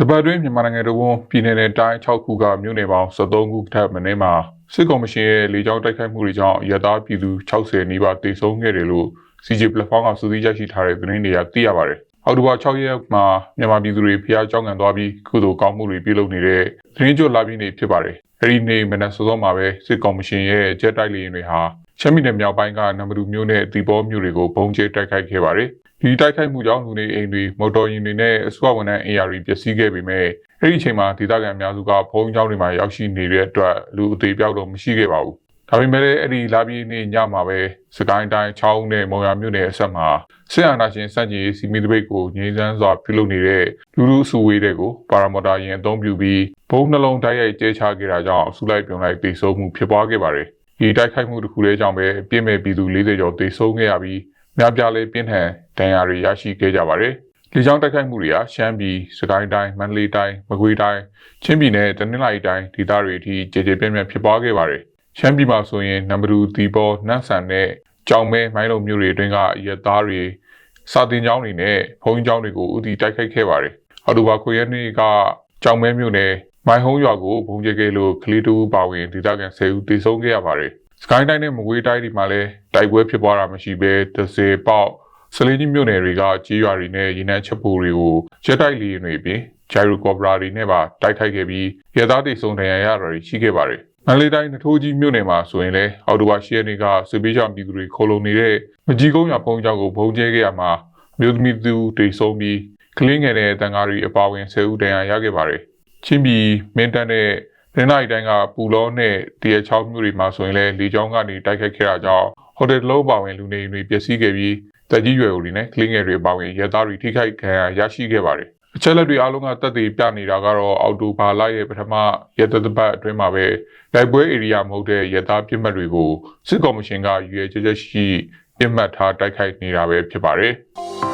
တပတ်တွင်းမြန်မာနိုင်ငံတော်ဝန်ပြည်내နဲ့တိုင်း6ခုကမြို့နယ်ပေါင်း73ခုထပ်မင်းမှာစစ်ကောင်မရှင်ရဲ့လေကြောင်းတိုက်ခိုက်မှုတွေကြောင့်ရတားပြည်သူ60နီးပါးတေဆုံးခဲ့တယ်လို့ CJ platform ကစုစည်းရရှိထားတဲ့သတင်းတွေကသိရပါတယ်။အောက်တိုဘာ6ရက်မှာမြန်မာပြည်သူတွေဖျားကြောင်းကန်သွားပြီးကုသိုလ်ကောင်းမှုတွေပြုလုပ်နေတဲ့သတင်းကြိုလာပြီးနေဖြစ်ပါတယ်။အဲဒီနေ့မနက်စောစောမှာပဲစစ်ကောင်မရှင်ရဲ့ဂျက်တိုက်လေယာဉ်တွေဟာ ချမ်းပြည်နယ်မြောက်ပိုင်းကနံပါတ်မြို့နယ်အတီဘောမြို့တွေကိုပုံကျဲတိုက်ခိုက်ခဲ့ပါတယ်။ဒီတိုက်ခိုက်မှုကြောင့်လူနေအိမ်တွေမော်တော်ယာဉ်တွေနဲ့အစွမ်းဝန်ထမ်းအင်အားတွေပျက်စီးခဲ့ပေမဲ့အဲ့ဒီအချိန်မှာဒေသခံအများစုကဘုံကျောင်းတွေမှာရောက်ရှိနေတဲ့အတွက်လူအသေးပြောက်တော့မရှိခဲ့ပါဘူး။ဒါပေမဲ့လည်းအဲ့ဒီလာပြီးနေ့ညမှာပဲစကိုင်းတိုင်းချောင်းနဲ့မော်ရမြို့နယ်အဆက်မှာစစ်အာဏာရှင်စန့်ကျင်ရေးစီမီတပိတ်ကိုငြိမ်းချမ်းစွာပြုလုပ်နေတဲ့လူလူစုဝေးတဲ့ကိုပါရာမော်တာယာဉ်အသုံးပြုပြီးဘုံနှလုံးတိုက်ရိုက်ကျဲချခဲ့တာကြောင့်အစုလိုက်ပြုံလိုက်တိတ်ဆုံးမှုဖြစ်ပွားခဲ့ပါတယ်။ ဒီတိုက်ခိုက်မှုတစ်ခုလေးကြောင့်ပဲပြည့်မဲ့ပြည်သူ40ကျော်တိတ်ဆုံးခဲ့ရပြီးများပြားလေးပြင်းထန်ဒဏ်ရာတွေရရှိခဲ့ကြပါတယ်။လေကြောင်းတိုက်ခိုက်မှုတွေဟာရှမ်းပြည်၊စကိုင်းတိုင်း၊မန္တလေးတိုင်း၊မကွေးတိုင်း၊ချင်းပြည်နယ်၊တနင်္သာရီတိုင်းဒေသတွေအထိကြေကြေပြန့်ပြန့်ဖြစ်ပွားခဲ့ပါတယ်။ရှမ်းပြည်မှာဆိုရင်နံပါတ်2ဒီပေါ်နန့်ဆန်နဲ့ကြောင်မဲမိုင်းလုံမြို့တွေအတွင်းကရက်သားတွေစာတင်ကျောင်းတွေနဲ့ဘုံကျောင်းတွေကိုဥတီတိုက်ခိုက်ခဲ့ပါတယ်။အော်တိုဘာ9ရက်နေ့ကကြောင်မဲမြို့နယ် မိုင်းဟုံးရွာကိုဘုံကျဲခဲ့လို့ကလေးတူပါဝင်ဒေသခံ10ဦးတေဆုံးခဲ့ရပါတယ်။စကိုင်းတိုင်းနဲ့မကွေးတိုင်းတွေမှာလည်းတိုက်ပွဲဖြစ်ပွားတာမရှိဘဲတစ်စေပေါက်စလင်းကြီးမြို့နယ်တွေကကြီးရွာတွေနဲ့ရေနံချက်ပူတွေကိုရက်တိုက်လီတွေပြင်ဂျိုင်ရိုကော်ပရာတွေနဲ့ပါတိုက်ထိုက်ခဲ့ပြီးရဲသားတိတ်ဆုံးဒဏ်ရာရတာတွေရှိခဲ့ပါတယ်။မန္တလေးတိုင်းနထိုးကြီးမြို့နယ်မှာဆိုရင်လည်းအော်တိုဘာရှိရနေကစစ်ပေးချောင်ပြည်သူတွေခိုးလုံနေတဲ့မကြီးကုန်းရွာဖုံးကျောင်းကိုဘုံကျဲခဲ့ရမှာမြို့သမီးသူတိတ်ဆုံးပြီးကလင်းငယ်တဲ့တန်ကားတွေအပါဝင်10ဦးဒဏ်ရာရခဲ့ပါတယ်။ ချင်းပြည်မင်းတပ်နဲ့ရင်းနိုင်တိုင်းကပူလောနဲ့တရချောင်းမြို့တွေမှာဆိုရင်လည်းလေကြောင်းကနေတိုက်ခိုက်ခဲ့တာကြောင့်ဟိုတယ်လုံးပါဝင်လူနေတွေပျက်စီးခဲ့ပြီးတက်ကြီးရွယ်ဦးတွေနဲ့ကလင်းငယ်တွေပါဝင်ရဲသားတွေထိခိုက်ခံရရှိခဲ့ပါတယ်။အချက်လက်တွေအားလုံးကတက်တည်ပြနေတာကတော့အော်တိုဘာလရဲ့ပထမရဲတပ်တပတ်အတွင်းမှာပဲတိုက်ပွဲဧရိယာမဟုတ်တဲ့ရဲသားပြစ်မှတ်တွေကိုစစ်ကော်မရှင်ကရွေချက်ချက်ရှိပြစ်မှတ်ထားတိုက်ခိုက်နေတာပဲဖြစ်ပါတယ်။